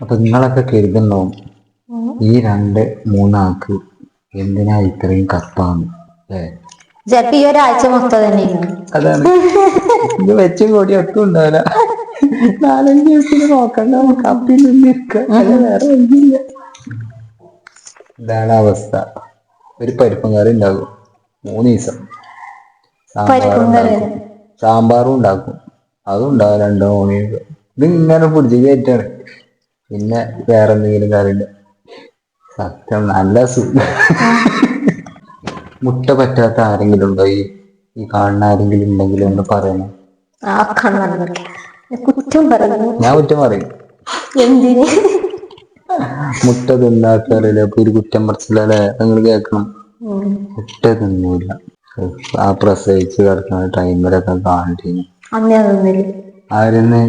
അപ്പൊ നിങ്ങളൊക്കെ കരുതുന്നു ഈ രണ്ട് മൂന്നാൾക്ക് എന്തിനാ ഇത്രയും കപ്പാന്ന് അല്ലേ? ചിലപ്പോ ഈ ഒരാഴ്ച മൊത്തം തന്നെ അതാണ്. ഇത് വെച്ച് കൂടി ഒട്ടും ഉണ്ടാവില്ല. നാലഞ്ച് ദിവസത്തിന് നോക്കണ്ട കപ്പിൽ നിന്നിരിക്ക വേറെ വഴിയില്ല. ഇതാണ് അവസ്ഥ. ഒരു പരിപ്പും കറി ഉണ്ടാകും മൂന്ന് ദിവസം. സാമ്പാറും പരിപ്പും കറി. ഉണ്ടാക്കും. സാമ്പാറും ഉണ്ടാക്കും. അതും ഉണ്ടാവും രണ്ടോ മൂന്ന് ദിവസം ഇത് ഇങ്ങനെ പിടിച്ച് കയറ്റാണ് പിന്നെ വേറെ എന്തെങ്കിലും കറി സത്യം നല്ല മുട്ട പറ്റാത്ത ആരെങ്കിലും ഉണ്ടോ? ഈ ഈ കാണുന്ന ആരെങ്കിലും ഉണ്ടെങ്കിലും ഒന്ന് പറയണം ആ കുറ്റം പറയുന്നു ഞാൻ കുറ്റം പറയും. എന്തിന്? മുട്ട തിന്നാത്തറിയില്ല അപ്പൊ ഒരു കുറ്റം പറിച്ചില്ലേ നിങ്ങൾ കേൾക്കണം. മുട്ട തിന്നൂല. ആ പ്രസവിച്ച് കിടക്കുന്ന ടൈമിലൊക്കെ അന്നേ ആരെന്ന്?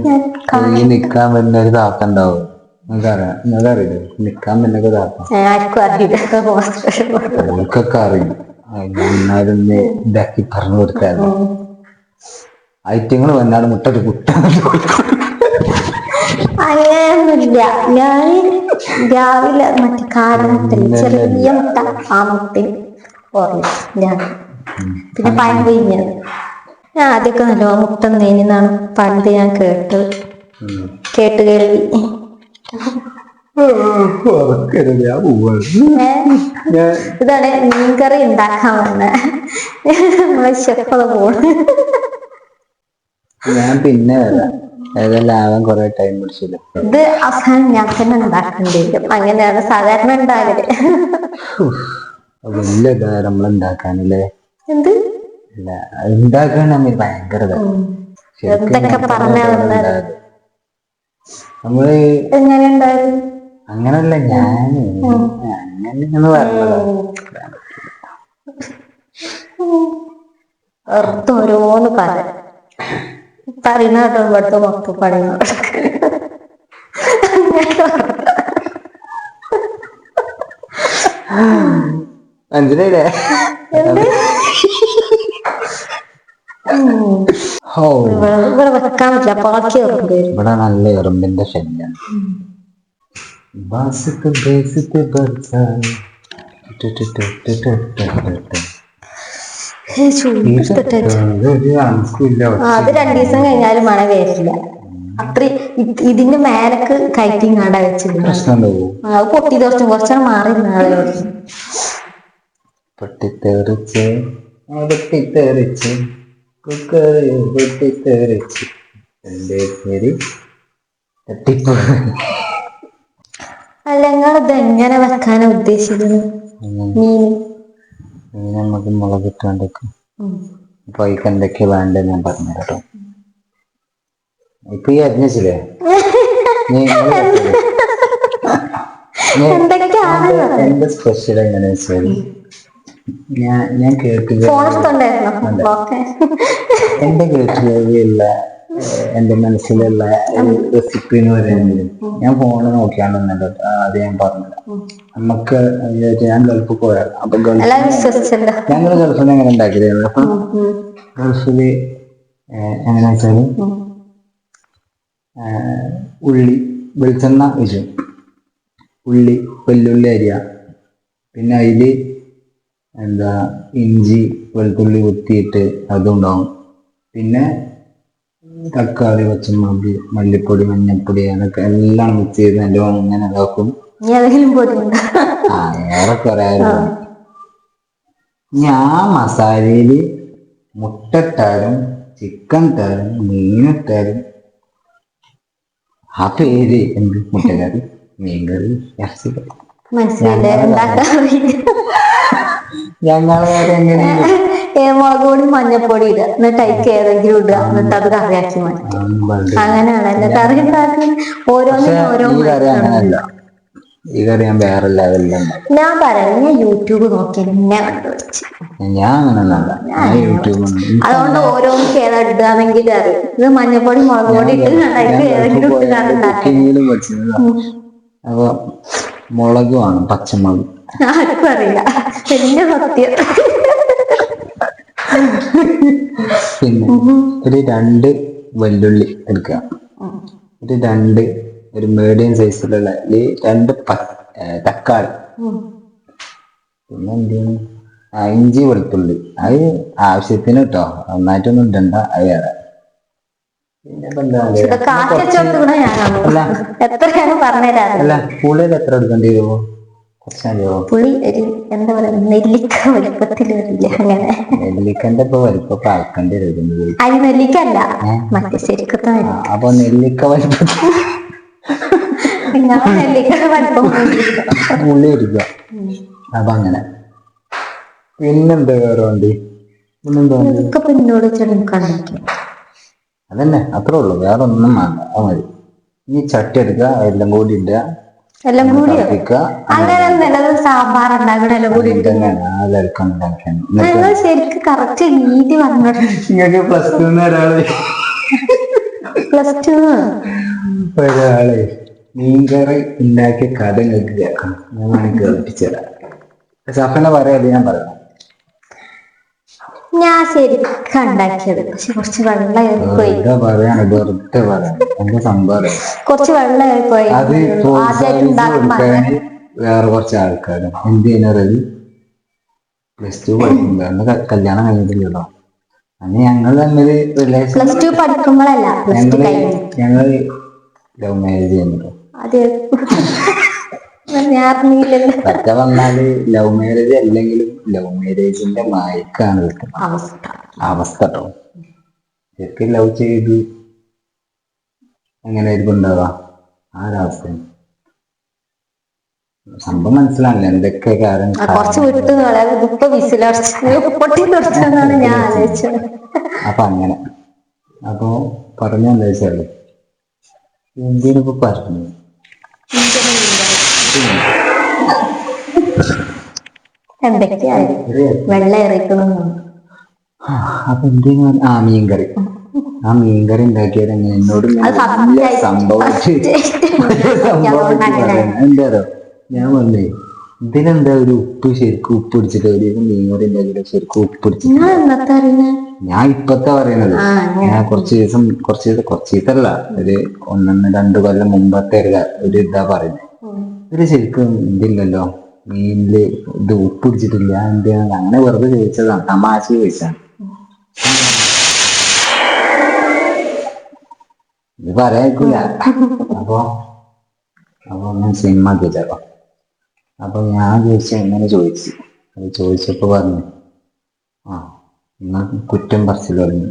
ഈ നിക്കാൻ വരുന്ന ഒരു താത്ത ഉണ്ടാവും. ഐറ്റങ്ങൾ വന്നാണ് മുട്ടൊരു കുട്ട അങ്ങനെയൊന്നുമില്ല ഞാൻ രാവിലെ മറ്റേ കാടമുട്ടൽ ചെറിയ മുട്ട ആ മുട്ടയിൽ ഓർമ്മ പിന്നെ പഴം പിഴിഞ്ഞത് ഞാൻ ആദ്യമൊക്കെ നല്ല മുട്ട നേനിന്നാണ് പണ്ട് ഞാൻ കേട്ടത് കേട്ട് കേൾവി ഇതാണ് മീൻകറി ഉണ്ടാക്കാൻ വന്ന ഷെഫത് പോണ്. ഞാൻ പിന്നെ ഏതെല്ലാം ആവാൻ കുറെ ടൈം പിടിച്ചില്ല. ഇത് അവസാനം ഞാൻ തന്നെ ഉണ്ടാക്കേണ്ടി അങ്ങനെയാണ് സാധാരണ ഉണ്ടാകൽ വലിയ ഇതാ നമ്മൾ ഉണ്ടാക്കാനല്ലേ? എന്ത്? ഉണ്ടാക്കാൻ നമ്മൾ ഭയങ്കര എന്തൊക്കെ പറഞ്ഞാ വന്നത് നമ്മൾ എങ്ങനെ ഉണ്ടായിരുന്നു അങ്ങനല്ല ഞാൻ അങ്ങനെ എന്ന് പറഞ്ഞതാ. വെറുതെ ഓരോന്ന് പറ. പറയുന്ന കേട്ടോ ഇവിടുത്തെ മൊത്തം ഇവിടെ വെക്കാൻ പറ്റില്ല പാക്കി ഇവിടെ നല്ല എറുമ്പിന്റെ ശല്യം. അത് രണ്ടു ദിവസം കഴിഞ്ഞാലും മഴ വരില്ല. അത്ര ഇതിന്റെ മേലക്ക് കയറ്റി ഇങ്ങാണ്ട വെച്ചിരുന്നു. അത് പൊട്ടി ദോഷം കുറച്ചാണ് മാറി പൊട്ടിത്തെറിച്ച് പൊട്ടിത്തെറിച്ച് കുക്കറ് പൊട്ടിത്തെറിച്ച് എന്റെ പേര് തട്ടിപ്പ് അല്ല നിങ്ങളിത് എങ്ങനെ വെക്കാനാ ഉദ്ദേശിക്കുന്നത്? മീൻ ഇട്ടോണ്ടൊക്കെ നമുക്ക് മുളകിട്ടാണ്ടൊക്കെ ഉം. അപ്പൊ അതിക്ക് എന്തൊക്കെയാ വേണ്ടത് ഞാൻ പറഞ്ഞു കേട്ടോ. ഇപ്പൊ ഈ അരിഞ്ഞില്ലേ എന്റെ- സ്പെഷ്യൽ എങ്ങനെയാ വെച്ചാൽ ഞാൻ ഞാൻ കേട്ടില്ല. എന്റെ എന്റെ മനസ്സിലുള്ള റെസിപ്പി എന്ന് പറയുന്നത് ഞാൻ ഫോണ് നോക്കിയാണെന്നല്ലോ അത് ഞാൻ പറഞ്ഞത് നമുക്ക് ഞാൻ ഗൾഫിൽ പോയാൽ അപ്പൊ ഗൾഫ് ഞങ്ങൾ ഗൾഫിൽ എങ്ങനെ ഉണ്ടാക്കിയത് അപ്പൊ. ഗൾഫിൽ എങ്ങനെ വെച്ചാൽ ഉള്ളി വെളിച്ചെണ്ണ വെച്ചു. ഉള്ളി വെല്ലുള്ളി അരിയ. പിന്നെ അതിൽ എന്താ ഇഞ്ചി വെളുത്തുള്ളി കുത്തിയിട്ട് അതുണ്ടാവും. പിന്നെ തക്കാളി പച്ചമുളക് മല്ലിപ്പൊടി മഞ്ഞൾപ്പൊടി അതൊക്കെ എല്ലാം മിക്സ് ചെയ്ത് നല്ല അങ്ങനെ ഇതാക്കും. ഏറെക്കുറെ. ഞാൻ മസാലയിൽ മുട്ട ഇട്ടാലും ചിക്കൻ ഇട്ടാലും മീനിട്ടാലും ആ പേര് എന്ത്? മുട്ടക്കറി? മീൻകറി? ഇറച്ചിക്കറി. മനസ്സിലല്ലേ മുളക് പൊടി മഞ്ഞപ്പൊടി ഇടുക. എന്നിട്ട് അതിക്ക് ഏതെങ്കിലും ഇടുക. എന്നിട്ട് അത് കറിയാക്കി മാറ്റി അങ്ങനെയാണ്. എന്റെ കറി ഉണ്ടാക്കി ഓരോന്നിനും ഓരോ ഞാൻ പറയാം ഞാൻ യൂട്യൂബ് നോക്കി എന്നെ കണ്ടുപിടിച്ച്. അതുകൊണ്ട് ഓരോന്നും ഏതാ ഇടുകയാണെങ്കിൽ അറിയാം. ഇത് മഞ്ഞപ്പൊടി മുളക് പൊടി ഇട്ട് ഏതെങ്കിലും ഇട്ട് അപ്പൊ മുളക് വേണം പച്ചമുളക്. ആർക്കും അറിയില്ല. എന്റെ സത്യം. പിന്നെ ഒരു രണ്ട് വെല്ലുള്ളി എടുക്കുക. ഒരു രണ്ട് ഒരു മീഡിയം സൈസിലുള്ള ഈ രണ്ട് തക്കാളി. പിന്നെ എന്ത് ചെയ്യണം? ഇഞ്ചി വെളുത്തുള്ളി. അത് ആവശ്യത്തിന് കേട്ടോ നന്നായിട്ടൊന്നും ഇടണ്ട. അത് വേറെ. പുളിയിൽ എത്ര എടുക്കേണ്ടി വരുമോ പുളി ഒരു എന്താ പറയാ നെല്ലിക്ക വലുപ്പത്തിൽ വരില്ല അങ്ങനെ. നെല്ലിക്കന്റെ ഇപ്പൊ വലിപ്പം ആക്കേണ്ടി വരുന്നത് അരി നെല്ലിക്ക അല്ല മറ്റേ ശരിക്കത്തെ അപ്പൊ നെല്ലിക്ക വലിപ്പത്തിൽ അപ്പൊ അങ്ങനെ. പിന്നെന്താ വേറെ വണ്ടി? പിന്നെന്താ പിന്നോട് ചെടി കണ്ടിരിക്കും അതന്നെ അത്രേ ഉള്ളൂ. വേറെ ഒന്നും വേണ്ട. അത് മതി. ഇനി ചട്ടി എടുക്കുക എല്ലാം കൂടി ഇടുക എല്ലാം കൂടി തിളപ്പിക്കുക അങ്ങനെ സാമ്പാർ എല്ലാം കൂടി ഇട്ട് ശരിക്കും കറക്റ്റ് നിങ്ങൾക്ക് പ്ലസ് ടു ഒരാൾ. പ്ലസ് ടു ഒരാളെ മീൻകറി ഉണ്ടാക്കിയ കഥ നിങ്ങൾക്ക് കേൾക്കണം ഞാൻ വേണമെങ്കിൽ കേൾപ്പിച്ചുതരാം സഫന പറയാതെ ഞാൻ പറയാം. ഞാൻ ശരിക്കും ഉണ്ടാക്കിയത് പക്ഷെ കുറച്ച് വെള്ളം പോയി. പറയാണ് വെറുതെ സംഭവം കുറച്ച് വെള്ളം പോയി. അത് വേറെ കുറച്ച് ആൾക്കാരും. എന്ത് ചെയ്യുന്നത് പ്ലസ് ടു പഠിക്കുമ്പോ കല്യാണം കഴിഞ്ഞിട്ടില്ലല്ലോ. അന്ന് ഞങ്ങൾ തമ്മിൽ പ്ലസ് ടു പഠിക്കുമ്പോഴല്ല ഞങ്ങൾ ഞങ്ങൾ ലവ് മാരേജ് ചെയ്യുന്നുണ്ടോ ഞാൻ വന്നാൽ ലവ് മാരേജ് അല്ലെങ്കിലും ലവ് മാരേജിന്റെ മയക്കാണ് അവസ്ഥ. അവസ്ഥ കേട്ടോ ശരിക്കും ലവ് ചെയ്ത് എങ്ങനെയായിരിക്കും ഉണ്ടാവുക? ആ ഒരവസ്ഥ സംഭവം മനസ്സിലാണല്ലോ എന്തൊക്കെ കുറച്ച് വിട്ട് ഇപ്പൊ ഞാൻ ആലോചിച്ചത്. അപ്പൊ അങ്ങനെ. അപ്പൊ പറഞ്ഞ എന്താ വെച്ചാൽ എന്തിനിപ്പോ പറഞ്ഞു എന്തൊക്കെയായി? വെള്ളം എറിയിക്കണം അപ്പൊ എന്തെങ്കിലും ആ മീൻകറി. ആ മീൻകറി ഉണ്ടാക്കിയത് എങ്ങനെ? എന്നോട് സംഭവം ഞാൻ വന്നേ ഇതിനെന്താ ഒരു ഉപ്പ് ശരിക്കും ഉപ്പ് പിടിച്ചിട്ട് ഒരു മീൻകറി ഉണ്ടാക്കിയിട്ട് ശരിക്കും ഉപ്പ് പിടിച്ചിട്ട്. ഞാൻ ഇപ്പത്തെ പറയുന്നത്. ഞാൻ കുറച്ച് ദിവസം കുറച്ച് ദിവസം കുറച്ച് ദിവസമല്ല ഒരു ഒന്നൊന്ന് രണ്ട് കൊല്ലം മുമ്പത്തെ ഒരു ഒരു ഇതാ പറയുന്നത് ഇത് ശരിക്കും ഇതില്ലല്ലോ. മീനിൽ ഇത് ഉപ്പ് പിടിച്ചിട്ടില്ല എന്തിനാ അങ്ങനെ വെറുതെ ചോദിച്ചതാണ്. തമാശ ചോദിച്ചാണ് ഇത് പറയാക്കൂല അപ്പൊ അപ്പൊ ഞാൻ സിനിമ ചോദിച്ചപ്പോ അപ്പൊ ഞാൻ ചോദിച്ച എങ്ങനെ ചോദിച്ചു? അത് ചോദിച്ചപ്പോ പറഞ്ഞു ആ നിങ്ങൾ കുറ്റം പറിച്ചു പറഞ്ഞു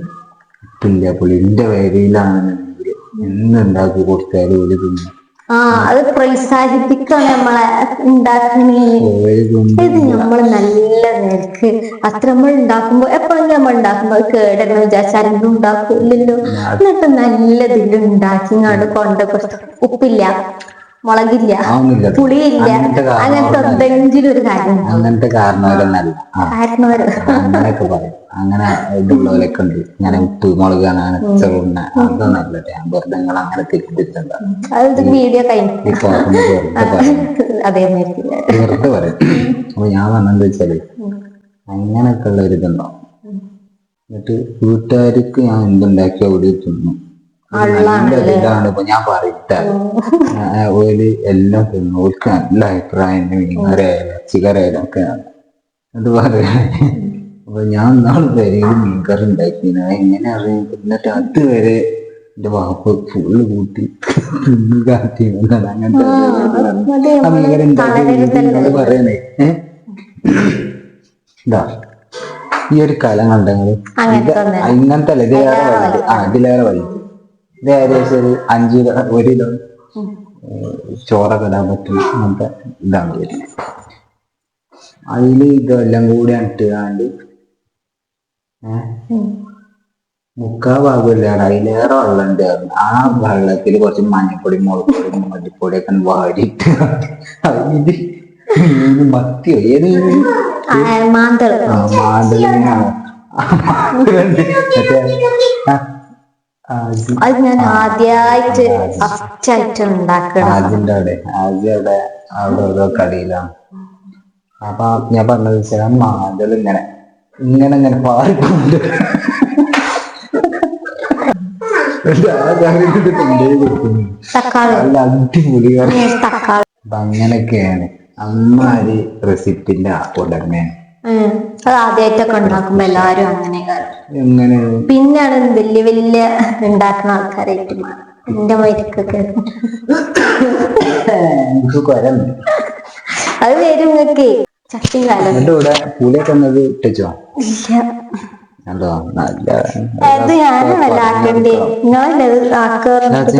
ഉപ്പില്ല പുള്ളിന്റെ വേരയിലാണെന്നുണ്ടെങ്കിൽ എന്നുണ്ടാക്കി കൊടുത്താലും ഒരു തിന്നു ആ അത് പ്രോത്സാഹിപ്പിക്കണം നമ്മളെ ഉണ്ടാക്കണേ ഒരു ഇത് നമ്മൾ നല്ല നിരക്ക് അത്ര നമ്മൾ ഉണ്ടാക്കുമ്പോ എപ്പോഴും നമ്മൾ ഉണ്ടാക്കുമ്പോ കേടെന്ന് വിചാരിച്ചാൽ ഇത് ഉണ്ടാക്കില്ലല്ലോ. എന്നിട്ട് നല്ലതിൽ ഉണ്ടാക്കി ഇങ്ങോട്ട് കൊണ്ട് കൊടുത്തു ഉപ്പില്ല. മുളകില്ല. പുളിയില്ല. അങ്ങനത്തെ എന്തെങ്കിലും ഒരു കാര്യം. അങ്ങനത്തെ കാരണവരൊന്നല്ല അങ്ങനെയൊക്കെ പറയും. അങ്ങനെ ഇതുള്ളവരൊക്കെ ഉണ്ട്. ഇങ്ങനെ ഉപ്പ് മുളക് അങ്ങനെ ചെറുണ്ണ അതൊന്നും നല്ല വെറുതെ നിങ്ങൾ അങ്ങനെ അത് വീഡിയോ വെറുതെ പറയും. അപ്പൊ ഞാൻ പറഞ്ഞെന്താ വെച്ചാൽ അങ്ങനെയൊക്കെ ഉള്ള ഒരു ഇതുണ്ടാവും. എന്നിട്ട് വീട്ടുകാർക്ക് ഞാൻ എന്തുണ്ടാക്കിയ അവിടെ തിന്നു. ഇതാണ് ഇപ്പൊ ഞാൻ പറയട്ടെ. ഓൽ എല്ലാം തിന്നു. നല്ല അഭിപ്രായം മീൻകറിയായാലും ഇറച്ചിക്കറിയായാലും ഒക്കെ അത് പറയാ അപ്പൊ ഞാൻ നാളെ വരെയും മീൻകറി ഉണ്ടാക്കിന്. എങ്ങനെ അറിയാം എന്നിട്ട് അതുവരെ എന്റെ വാപ്പ് ഫുള്ള് കൂട്ടി തിന്ന് അങ്ങനത്തെ അതെ ആ മീൻകറി ഉണ്ടാക്കി നിങ്ങൾ പറയണേ. ഏ? ഇതാ. ഈ ഒരു കല കണ്ടെങ്കിൽ ഇങ്ങനത്തെ അല്ല. ഇതിലേറെ വലുത് ആ ഇതിലേറെ വലുത് ഇത് ഏകദേശം ഒരു അഞ്ച് കിലോ ഒരു കിലോ ചോറൊക്കെ ഇടാൻ പറ്റും അങ്ങനത്തെ ഇതാണ് വരുന്നത്. അതിൽ ഇതെല്ലാം കൂടി ഇട്ടുകാണ്ട് മുക്കാ ഭാഗമില്ലാണ് അതിലേറെ വെള്ളം ഉണ്ട് ആ വെള്ളത്തിൽ കുറച്ച് മഞ്ഞപ്പൊടി മുളപ്പൊടി മല്ലിപ്പൊടി ഒക്കെ വാടിയിട്ട് അതിന് മീന് മത്തിയോ ഏത് മാന്തൾ. മറ്റേ ഇത് അത് ഞാൻ ആദ്യമായിട്ട് ഫസ്റ്റായിട്ട് ഉണ്ടാക്കണം ആദ്യന്റെ അവിടെ ആദ്യം അവിടെ അവിടെ ഓരോ കടയിലാണ്. അപ്പൊ ഞാൻ പറഞ്ഞത് വെച്ചാൽ മാന്തൾ ഇങ്ങനെ ഇങ്ങനെ ഇങ്ങനെ പാറിക്കൊണ്ട്. നല്ല അടിപൊളി അപ്പൊ അങ്ങനെയൊക്കെയാണ് അമ്മാരി റെസിപ്പിന്റെ ഉടമയാണ്. അത് ആദ്യമായിട്ടൊക്കെ ഉണ്ടാക്കുമ്പോ എല്ലാരും അങ്ങനെ എങ്ങനെ? പിന്നെയാണ് വലിയ വലിയ ഉണ്ടാക്കുന്ന ആൾക്കാരായിട്ട് മാറും. എന്റെ മരിക്കൊക്കെ. അത് വരും നിങ്ങൾക്ക് ചട്ടി കാലം. ഇവിടെ ഇട്ടോ അതോ നല്ല അത് ഞാനും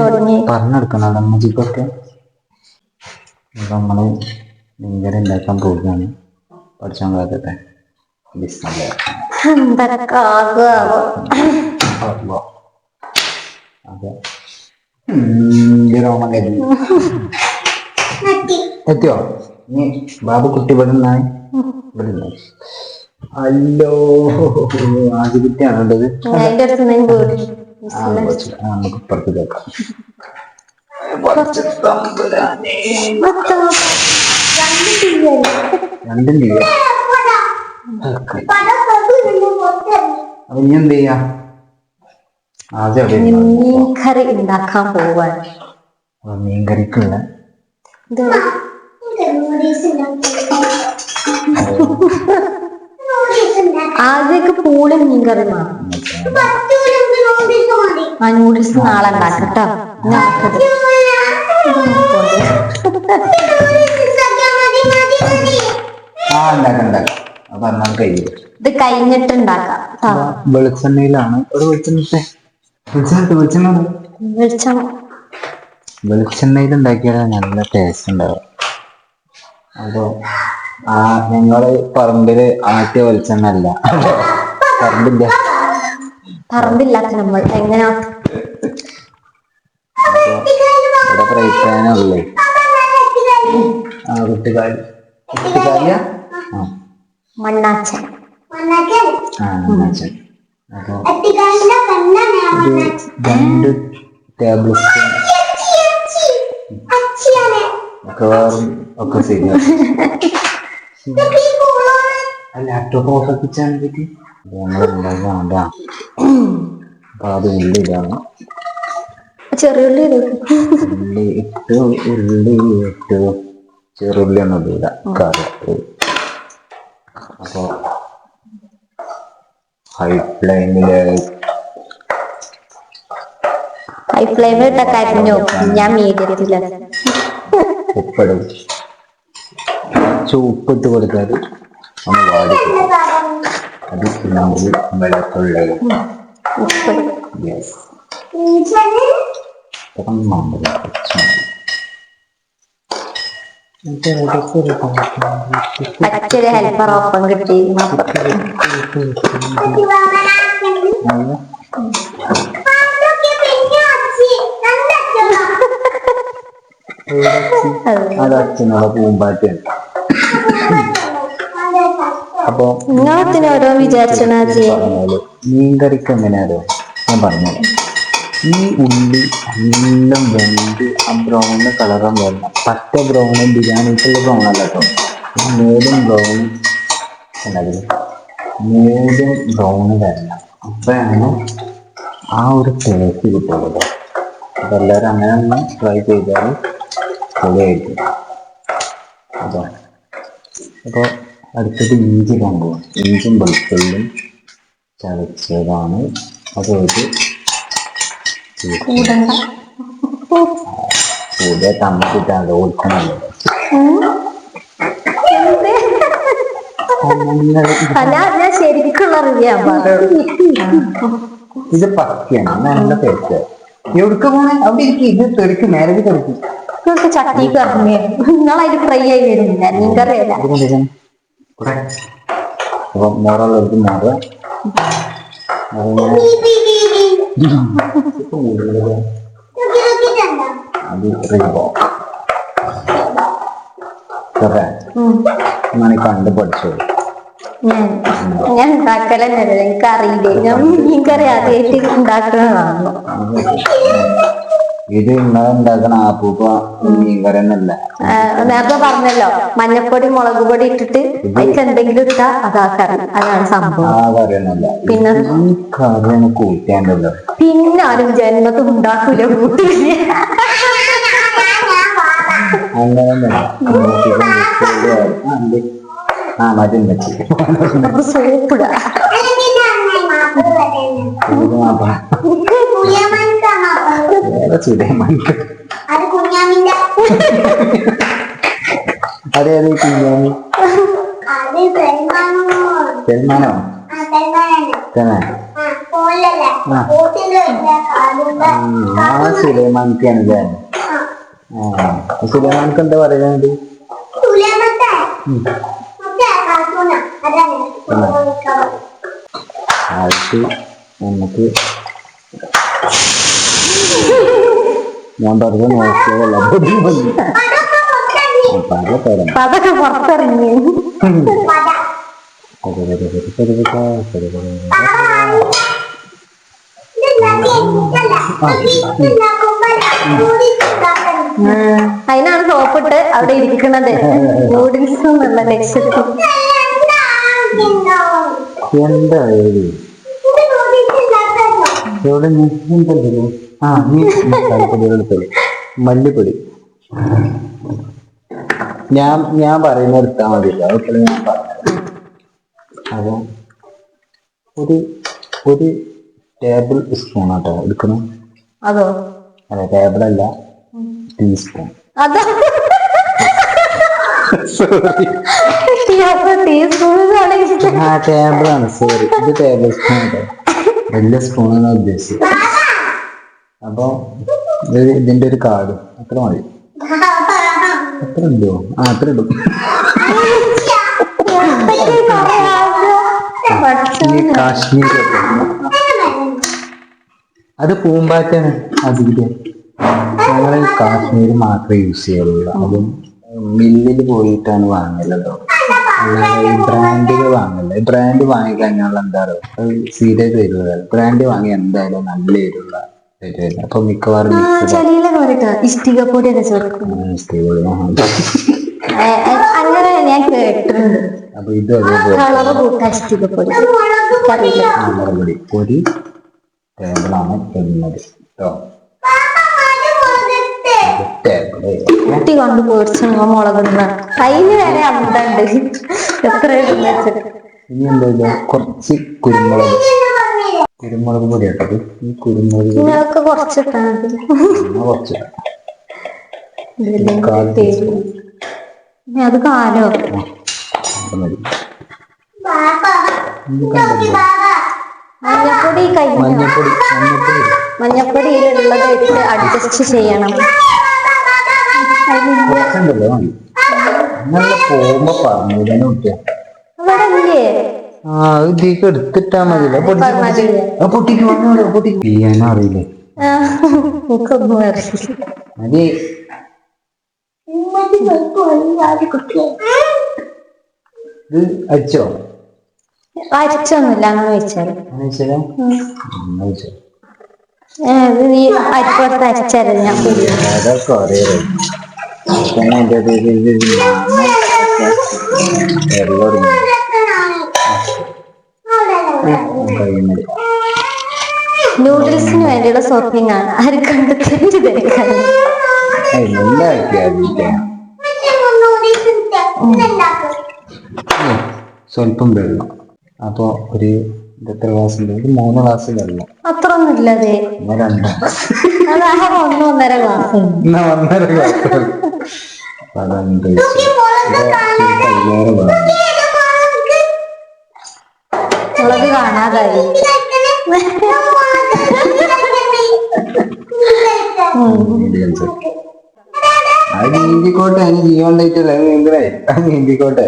തുടങ്ങി പറഞ്ഞെടുക്കണം. അമ്മച്ചിക്കൊക്കെ. അപ്പൊ നമ്മൾ മീൻകറി ഉണ്ടാക്കാൻ പോവുകയാണ്. പഠിച്ചാൻ കാലത്തെ ബിസ്മില്ലാ. എന്തൊക്കെ അള്ളാ. അതെ. രോമം കരിഞ്ഞു. എത്തിയോ നീ ബാബു കുട്ടി ഇവിടെ നിന്നായി ഇവിടെ അല്ലോ. ആദ്യകുട്ടിയാണുള്ളത് അതിന്റെ അടുത്ത് നിന്ന് പോയി ആ കുറച്ച് ആ, നമുക്ക് ഇപ്പുറത്ത് കേൾക്കാം. രണ്ടും ചെയ്യാം അപ്പൊ ഇനി എന്ത് ചെയ്യാ? ആദ്യം മീൻകറി ഉണ്ടാക്കാൻ പോവാണ്. മീൻകറിക്കുള്ള. ആദ്യമൊക്കെ പൂളി മീൻകറി ആ നൂഡിൽസ് നാളെ ഉണ്ടാക്കാം കേട്ടോ ആ ഉണ്ടാക്കാം ഉണ്ടാക്കാം. പറഞ്ഞാൽ കഴിയും. ഇത് കഴിഞ്ഞിട്ടുണ്ടാക്കാം. വെളിച്ചെണ്ണയിലാണ്. ഒരു വെളിച്ചെണ്ണ. വെളിച്ചെണ്ണ. വെളിച്ചെണ്ണ. വെളിച്ചെണ്ണയിൽ ഉണ്ടാക്കിയാൽ നല്ല ടേസ്റ്റ് ഉണ്ടാവും. അപ്പൊ ആ നിങ്ങൾ പറമ്പിൽ ആട്ടിയ വെളിച്ചെണ്ണ അല്ല പറമ്പില്ല. പറമ്പില്ലാത്ത നമ്മൾ. എങ്ങനെയാ? ഇവിടെ ഫ്രൈ പാനുള്ളേ ആ കുട്ടിക്കാരി കുട്ടിക്കാരിയാ ആ. മണ്ണാച്ചൻ. രണ്ട് ടേബിൾ സ്പൂൺ മിക്കവാറും ഒക്കെ ശരിയാണ് ലാപ്ടോപ്പ് ഓഫ് ആക്കിച്ചാൽ പറ്റി ഞങ്ങൾ ഉണ്ടാകാണ്ട അപ്പൊ അത് ഉള്ളി ഇതാണ് ചെറിയുള്ളി ഇടും. ഉള്ളി ഇട്ട് ഉള്ളി ഇട്ട് ചെറുള്ളി ഒന്നും ഇല്ല കറി. അപ്പൊ ഹൈ ഫ്ലെയിമിൽ ഹൈ ഫ്ലെയിമിൽ ഇട്ട കരിഞ്ഞു ഞാൻ മീഡിയത്തിൽ ഉപ്പിടും. ഉപ്പിട്ട് കൊടുത്താൽ ഒന്ന് വാടി അത് നമ്മൾ വെള്ളത്തുള്ളി ഉപ്പ് യെസ് അപ്പം നമ്മൾ കുറച്ച് മതി. പറ്റൊരു ഹെൽപ്പർ ഒപ്പം കിട്ടി നല്ല അത് അച്ഛനുള്ള പൂമ്പാറ്റയാണ് അപ്പൊ നിങ്ങളത്തിന് ഓരോ വിചാരിച്ചണ മീൻകറിക്ക് എങ്ങനെയാ ഞാൻ പറഞ്ഞത് ഈ ഉള്ളി എല്ലാം വെന്ത് ആ ബ്രൗൺ കളറും വരണം. പച്ച ബ്രൗൺ ബിരിയാണിക്കുള്ള ബ്രൗൺ അല്ല കേട്ടോ മീഡിയം ബ്രൗൺ ഉണ്ടതിൽ മീഡിയം ബ്രൗൺ വരണം. അപ്പോഴാണ് ആ ഒരു ടേസ്റ്റ് കിട്ടുന്നത്. അപ്പോൾ എല്ലാവരും അങ്ങനെ ഒന്ന് ട്രൈ ചെയ്താൽ പൊളിയായിരിക്കും. അപ്പോൾ അപ്പോൾ അടുത്തത് ഇഞ്ചി കൊണ്ടുപോകും ഇഞ്ചും വെളുത്തുള്ളിയും ചതച്ചതാണ്. അതൊരു കൂടണ്ട കൂടെ തമ്മിട്ടാണ് ഓർക്കണല്ലോ ഞാൻ ഞാൻ ശരിക്കുള്ള റിവ്യാ ഇത് പത്തിയാണ് നല്ല ടേസ്റ്റ് എവിടുക്ക പോണേ? അവിടെ ഇരിക്കും. ഇത് തെറിക്ക് നേരെ തെറിക്കും. നിങ്ങൾക്ക് ചട്ടിക്ക് നിങ്ങൾ നിങ്ങളതിൽ ഫ്രൈ ആയി വരുന്നില്ല കൊണ്ടുവരാൻ. ഇവിടെ. അപ്പൊ മോറുള്ളവർക്ക് മാറുക അത് റീബോ എന്നാണ് കണ്ട് പഠിച്ചത് ഞാൻ ഉണ്ടാക്കലെന്നല്ല എനിക്ക് അറിയില്ലേ ഞാൻ ആദ്യമായിട്ട് ഉണ്ടാക്കണതാണ് ഇത് ഇന്നലെ ഉണ്ടാക്കണ ആപ്പൂപ്പ മീൻകറി ആ, നേരത്തെ പറഞ്ഞല്ലോ മഞ്ഞപ്പൊടി മുളക് പൊടി ഇട്ടിട്ട് അതിൽ എന്തെങ്കിലും ഇട്ടാ അതാ കറി. അതാണ് സംഭവം. ആ കറിയൊന്നല്ല പിന്നെ? ഈ കറിയാണ് കൂട്ടാണ്ടല്ലോ പിന്നെ ആരും ജന്മത്തിൽ ഉണ്ടാക്കൂല കൂട്ടില്ല ആ, മതി സൂപ്പിട. വേറെ സുലൈമാനിക്ക് അത് കുഞ്ഞാമിന്റെ. അതേത് കുഞ്ഞാമി. അത് സൽമാനോ സൽമാനോ ആ സുലൈമാനിക്കാണല്ലേ ആ സുലൈമാനിക്ക് എന്താ പറയുന്നത്? ആയിട്ട് നമുക്ക് ഞാൻ പറഞ്ഞ നോക്കിയതല്ല അതൊക്കെ പുറത്തിറങ്ങി. അതിനാണ് സോപ്പിട്ട് അവിടെ ഇരിക്കുന്നത്. നൂഡിൽസ് എന്നുള്ള ലക്ഷ്യത്തിൽ എന്തായാലും ഇവിടെ എടുത്തോളൂ മല്ലിപ്പൊടി. ഞാൻ ഞാൻ പറയുന്ന എടുത്താൽ മതി. അതൊക്കെ ഞാൻ പറഞ്ഞു അപ്പൊ ഒരു ഒരു ടേബിൾ സ്പൂൺ ആട്ടോ എടുക്കണം. അതോ? അതെ ടേബിൾ അല്ല ടീസ്പൂൺ. സോറി ടേബിൾ ആണ്. സോറി ഇത് ടേബിൾ സ്പൂൺ ആട്ടോ. വലിയ സ്പൂണാണ് ഉദ്ദേശിച്ചത്. അപ്പൊ ഇത് ഇതിന്റെ ഒരു കാർഡ് അത്ര മതി. അത്ര ഉണ്ടോ? ആ അത്ര ഇടും കാശ്മീർ അത് പൂമ്പാറ്റാണ് അതിന്റെ ഞങ്ങൾ കാശ്മീർ മാത്രമേ യൂസ് ചെയ്യുള്ളൂ അതും മില്ലിൽ പോയിട്ടാണ് വാങ്ങലല്ലോ അല്ലാതെ ഈ ബ്രാൻഡുകൾ വാങ്ങില്ല ബ്രാൻഡ് വാങ്ങിക്കഴിഞ്ഞാൽ എന്താ പറയുക സീരിയസ് വരുന്നത് ബ്രാൻഡ് വാങ്ങി എന്തായാലും നല്ല എരിവുള്ള വരുന്നത് അപ്പൊ മിക്കവാറും ഇഷ്ടിക പൊടിയൊക്കെ ചേർക്കും ഏ, അങ്ങനെ ഞാൻ കേട്ടിട്ടുണ്ട്. അപ്പൊ ഇത് അതേപോലെ കളറ് കൂട്ടാ ഇഷ്ടിക പൊടി ടേബിളാണ് കേട്ടോ കുട്ടി കൊണ്ട് പേടിച്ചു മുളകിടുന്ന കയ്യിൽ വരെ അമ്പുണ്ട് എത്ര ഇനി എന്താ കുറച്ച് കുരുമുളക്. കുരുമുളക് പൊടി ഇട്ടത് ഈ കുരുമുളക് നിങ്ങൾക്ക് കുറച്ചിട്ടാ മതി. എന്നാ കുറച്ച്. ഇനി അത് കാലോ? മഞ്ഞപ്പൊടി മഞ്ഞപ്പൊടി മഞ്ഞപ്പൊടിയിലുള്ളത് ഇട്ട് അഡ്ജസ്റ്റ് ചെയ്യണം. കുറച്ചുണ്ടല്ലോ മതി പോകുമ്പോ കുട്ടിയാ ആ ഇതിക്ക് എടുത്തിട്ടാ മതിയല്ലോ. പൊട്ടിക്ക് വന്നോളൂ പൊട്ടിക്ക് ചെയ്യാനും അറിയില്ലേ. ആ, എനിക്കൊന്നും അറിയില്ല. മതി. ഇത് അടിച്ചോ അരിച്ചൊന്നുമില്ല അങ്ങനെ വെച്ചാൽ. അയച്ചോ അയച്ചോ ഏ, ഇത് നീ അരിപ്പുറത്ത് അരിച്ചാലും ഞാൻ കുടിക്കും. അതൊക്കെ അറിയാലോ ഇത് ഇത് ഇത് എല്ലാം കഴിയുന്നത് നൂഡിൽസിന് വേണ്ടിയുള്ള ഷോപ്പിംഗ് ആണ്. ആര് കണ്ട് തെറ്റ് ധരിക്കാൻ ഉണ്ടാക്കിയാ സ്വല്പം വെള്ളം. അപ്പൊ ഒരു എത്ര ഗ്ലാസ് ഉണ്ട്? മൂന്ന് ഗ്ലാസ് വെള്ളം. അത്ര ഒന്നും ഇല്ലാതെ രണ്ട് ഒന്ന് ഒന്നര ഗ്ലാസ് എന്നാ ഒന്നര കയ്യേറെ വേണം മുളക് കാണാതായി. അത് നീന്തിക്കോട്ടെ അതിന് ജീവണ്ടായിട്ടല്ല അത് നീന്തലേ അത് നീന്തിക്കോട്ടെ.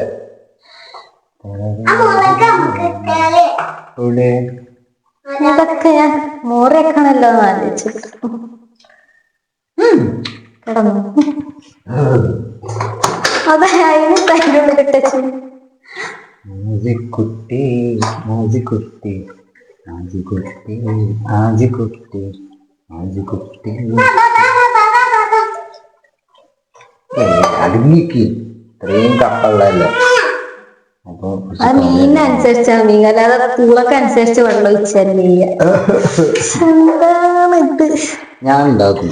ഇവിടെ ഇതൊക്കെ ഞാൻ മോറി വെക്കണല്ലോ എന്ന് ആലോചിച്ചിട്ട് കിടന്നു. അതെ അതിന് തൈരുള്ളിൽ ഇട്ടു ആജിക്കുട്ടി ആജിക്കുട്ടി ആജിക്കുട്ടി ആജിക്കുട്ടി. ആദ്യ കുട്ടി ബാ, ബാ, ബാ, ബാ, ബാ, ബാ, ബാ. അടുങ്ങിക്ക് ഇത്രയും കപ്പുള്ളതല്ലേ അപ്പൊ മീനിനനുസരിച്ചാ മീനിനനുസരിച്ചാണ് മീൻ. അല്ലാതെ പൂളൊക്കെ അനുസരിച്ച് വെള്ളം ഒഴിച്ചല്ലേ എന്താണ് ഇത്? ഞാൻ ഉണ്ടാക്കും.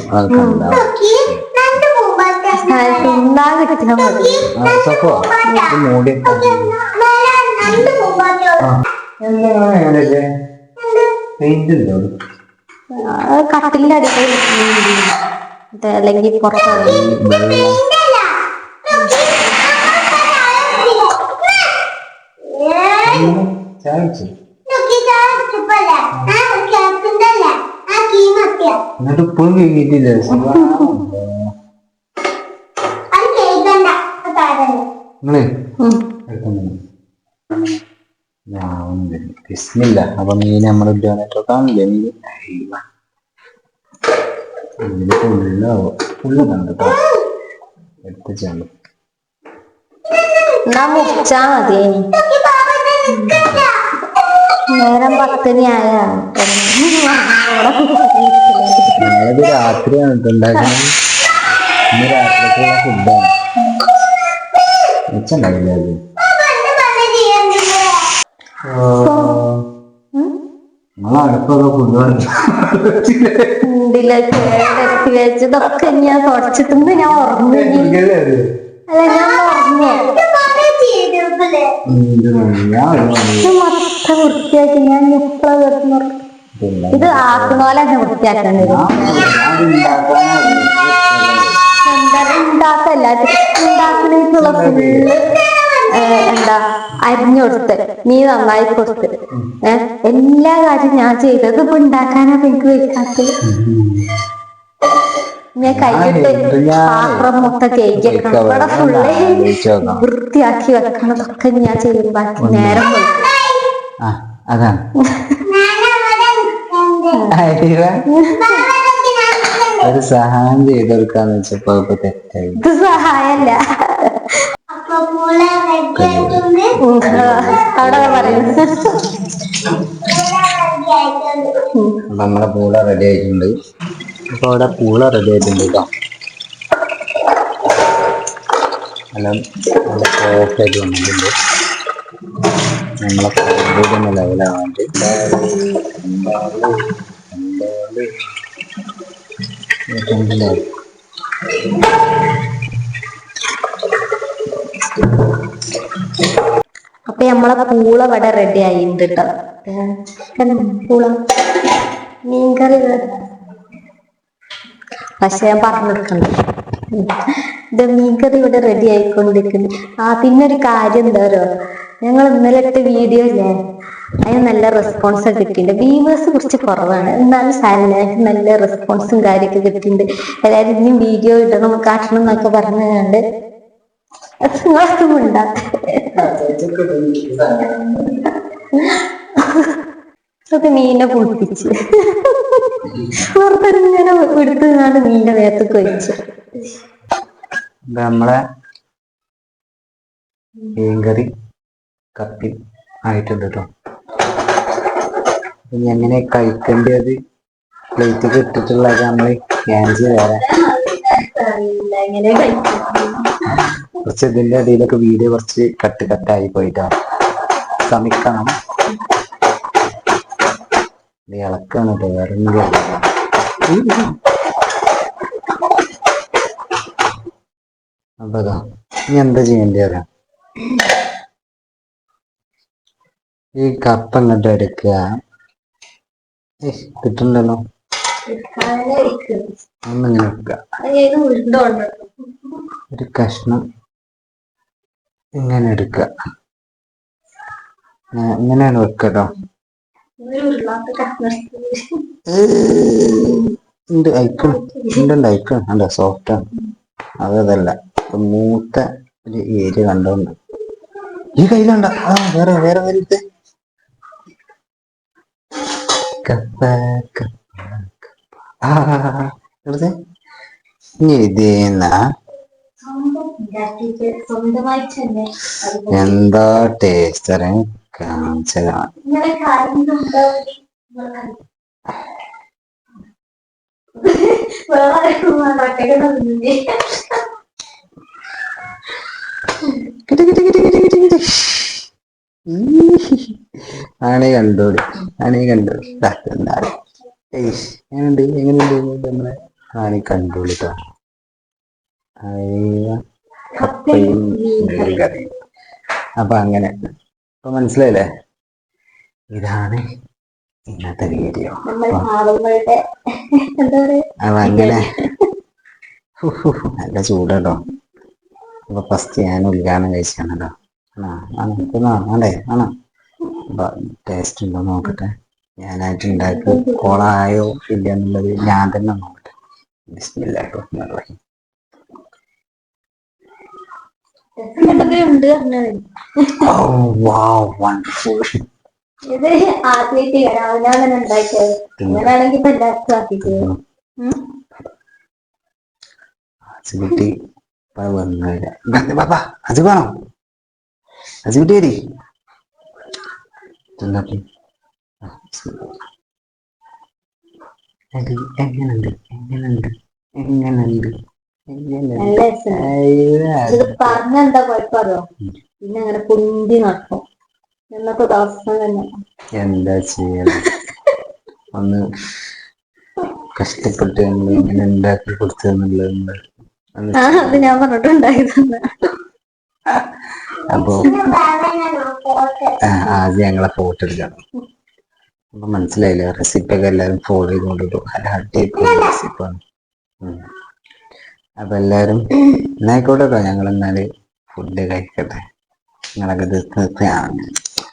തിന്നാൻ മതി. ആ, കട്ടിലിന്റെ അടിയിൽ അല്ലെങ്കിൽ പുറത്ത് ഇതല്ല. നോക്കി, ഏയ്, ചായച്ചു നോക്കി, ഇതാ ചുപ്പല്ലേ? ആ ക്യാപ്റ്റന്റെ അല്ലേ? ആ കീമത്തിയാ. എന്നിട്ട് ഇപ്പോഴും താഴെ. നിങ്ങളെ അപ്പൊ മീൻ നമ്മൾ കാണില്ലേ മീൻ. ഇതിൽ ഫുള്ളാവോ. മുറിച്ചാ മതി. നേരം പത്തനിയായ ഞങ്ങളിത് രാത്രിയാണ് ട്ടോ ഉണ്ടാക്കുന്നത് ഇന്ന് രാത്രിക്കുള്ള ഫുഡാണ് വെച്ചുണ്ടാവില്ല അത്? അടുപ്പൊക്കെ ഫുഡ് വെച്ചതൊക്കെ ഞാൻ തുടച്ചിട്ടുണ്ട് ഞാൻ ഉറങ്ങി അല്ല ഞാൻ മൊത്തം വൃത്തിയാക്കി ഞാൻ എപ്പോഴാ ഇത് വൃത്തിയാക്കാൻ വരും എന്താ ഉണ്ടാക്കല്ല ഉണ്ടാക്കണേക്കുള്ള ഫുള്ള് എന്താ അരിഞ്ഞു കൊടുത്ത് നീ നന്നായി കൊടുത്ത്. എല്ലാ കാര്യം ഞാൻ ചെയ്തത് ഇപ്പൊ ഉണ്ടാക്കാനാ എനിക്ക് വെക്കാത്തത്. ഞാൻ കൈയിട്ട് പാത്രം മൊത്തം കേക്ക് ഇവിടെ ഫുള്ള് വൃത്തിയാക്കി വെക്കണതൊക്കെ ഞാൻ ചെയ്യും ബാക്കി നേരം അതാണ് ഒരു സഹായം ചെയ്തെടുക്കാന്ന് വെച്ചപ്പോ ഇപ്പൊ തെറ്റായി. ഇത് സഹായല്ല. നമ്മളെ പൂള റെഡി ആയിട്ടുണ്ട്. അപ്പൊ അവിടെ പൂള റെഡി ആയിട്ടുണ്ട് കേട്ടോ നല്ല വന്നിട്ടുണ്ട്. നമ്മളെ ലെവലാവാൻ അപ്പൊ നമ്മളെ പൂള ഇവിടെ റെഡി ആയിട്ടുണ്ട് കേട്ടോ പൂള? മീൻകറി. പക്ഷെ ഞാൻ പറഞ്ഞെടുക്കണ്ട ഇത് മീൻകറി ഇവിടെ റെഡി ആയിക്കൊണ്ടിരിക്കുന്നു. ആ പിന്നെ ഒരു കാര്യം എന്താ പറയുക ഞങ്ങൾ ഇന്നലെ ഇട്ട വീഡിയോ ഇല്ലേ അതിന് നല്ല റെസ്പോൺസ് കിട്ടിയിട്ടുണ്ട്. വ്യൂവേഴ്സ് കുറച്ച് കുറവാണ്. എന്നാലും സാലിനായിട്ട് നല്ല റെസ്പോൺസും കാര്യമൊക്കെ കിട്ടിയിട്ടുണ്ട്. എല്ലാവരും ഇനിയും വീഡിയോ ഇടണം കാട്ടണം എന്നൊക്കെ പറഞ്ഞുകൊണ്ട്. നിങ്ങളൊക്കെ അത് മീനെ കുളിപ്പിച്ച് വെച്ചു. നമ്മളെ മീൻകറി കപ്പി ആയിട്ടുണ്ട് കേട്ടോ ഇനി എങ്ങനെ കഴിക്കേണ്ടത്? പ്ലേറ്റ് ഇട്ടിട്ടുള്ളത് നമ്മൾ ക്യാൻസൽ വരാം കഴിക്കും? കുറച്ച് ഇതിന്റെ ഇടയിലൊക്കെ വീഡിയോ കുറച്ച് കട്ട് കട്ടായി പോയിട്ടാ. ശ്രമിക്കണം ഇളക്കാണ് കേട്ടോ അതാ ഇനി എന്താ ചെയ്യേണ്ടി ഈ കപ്പ ഇങ്ങോട്ട് എടുക്കുക. കിട്ടുന്നുണ്ടല്ലോ ഒന്നിങ്ങനെ ഒരു കഷ്ണം ഇങ്ങനെ എടുക്കുക. ഇങ്ങനെയാണ് വെക്കട്ടോ ഉണ്ട് അയക്കണം ഉണ്ട് അയക്കണം അല്ല സോഫ്റ്റ് ആണ്. അതല്ല. മൂത്ത ഒരു ഏരിയ കണ്ടോണ്ട്. ഈ കയ്യിലുണ്ട ആ വേറെ വേറെ തന്നെ എന്താ ടേസ്റ്റ് ആണേ കണ്ടോളി ആണേ കണ്ടോളി എന്താണ് എങ്ങനെയുണ്ട്? എങ്ങനെയുണ്ട് നമ്മളെ ആണി കണ്ടോളി കപ്പയും അപ്പൊ അങ്ങനെ. ഇപ്പൊ മനസ്സിലായില്ലേ? ഇതാണ് ഇന്നത്തെ വീഡിയോ അപ്പൊ അങ്ങനെ നല്ല ചൂടാട്ടോ അപ്പൊ ഫസ്റ്റ് ഞാൻ ഉദ്ഘാടനം കഴിച്ചാണല്ലോ. ണ്ടേ ആണോ ഇപ്പൊ ആണേ ആണോ. അപ്പൊ ടേസ്റ്റ് ഉണ്ടോ നോക്കട്ടെ. ഞാനായിട്ട് ഉണ്ടാക്കി കോളായോ ഇല്ല എന്നുള്ളത് ഞാൻ തന്നെ നോക്കട്ടെ. ബിസ്മില്ലാഹിർ റഹ്മാനിർ റഹീം. ഉണ്ട് Oh. ഇത് ആദ്യമായിട്ട് അവനാണ് ഉണ്ടാക്കിയത്. അങ്ങനെയാണെങ്കിൽ ഇപ്പൊ എല്ലാവർക്കും ആക്കിയിട്ട് അസുകുട്ടി ഇപ്പൊ വന്നില്ല പാപ്പാ അജു വേണോ. അസുകുട്ടി വരി. തിന്നോട്ടെ. ആ, ബിസ്മില്ലാ. അത് എങ്ങനുണ്ട്? എങ്ങനുണ്ട്? എങ്ങനുണ്ട്? എങ്ങനുണ്ട് നല്ല അയ്യോ, ഇത് പറഞ്ഞ എന്താ കുഴപ്പമോ പിന്നെ അങ്ങനെ കുന്തി നടക്കും. എന്നൊക്കെ ദിവസം തന്നെ. എന്താ ചെയ്യണം ഒന്ന് കഷ്ടപ്പെട്ട് നമ്മൾ ഇങ്ങനെ ഉണ്ടാക്കി കൊടുത്തെന്നുള്ളത് ഒന്ന് ആ അത് ഞാൻ പറഞ്ഞിട്ടുണ്ടായിരുന്നു. അപ്പൊ ആദ്യം ഞങ്ങളെ ഫോട്ടോ എടുക്കണം. അപ്പൊ മനസ്സിലായില്ല? റെസിപ്പി ഒക്കെ എല്ലാരും ഫോളോ ചെയ്തുകൊണ്ടിട്ടു അല്ല അടിപൊളി റെസിപ്പാണ് അപ്പൊ എല്ലാരും എന്നായിക്കോട്ടെ കേട്ടോ ഞങ്ങൾ എന്നാൽ ഫുഡ് കഴിക്കട്ടെ നിങ്ങളൊക്കെ ആ,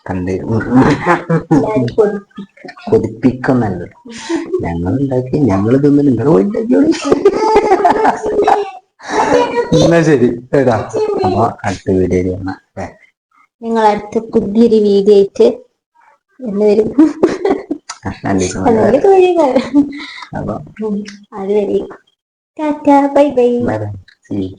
കണ്ട് കൊതിപ്പിക്കുന്നല്ല? കൊതി- കൊതിപ്പിക്കുന്നല്ലോ ഞങ്ങൾ ഉണ്ടാക്കി ഞങ്ങൾ തിന്ന് നിങ്ങൾ പോയി ഉണ്ടാക്കിയോളി. എന്നാ ശരി ഏടാ അപ്പൊ അടുത്ത വീഡിയോ നിങ്ങൾ അടുത്ത പുതിയൊരു വീഡിയോ ആയിട്ട് എന്ന് വരും അപ്പൊ അതുവരെ. Tata bye bye bye bye see you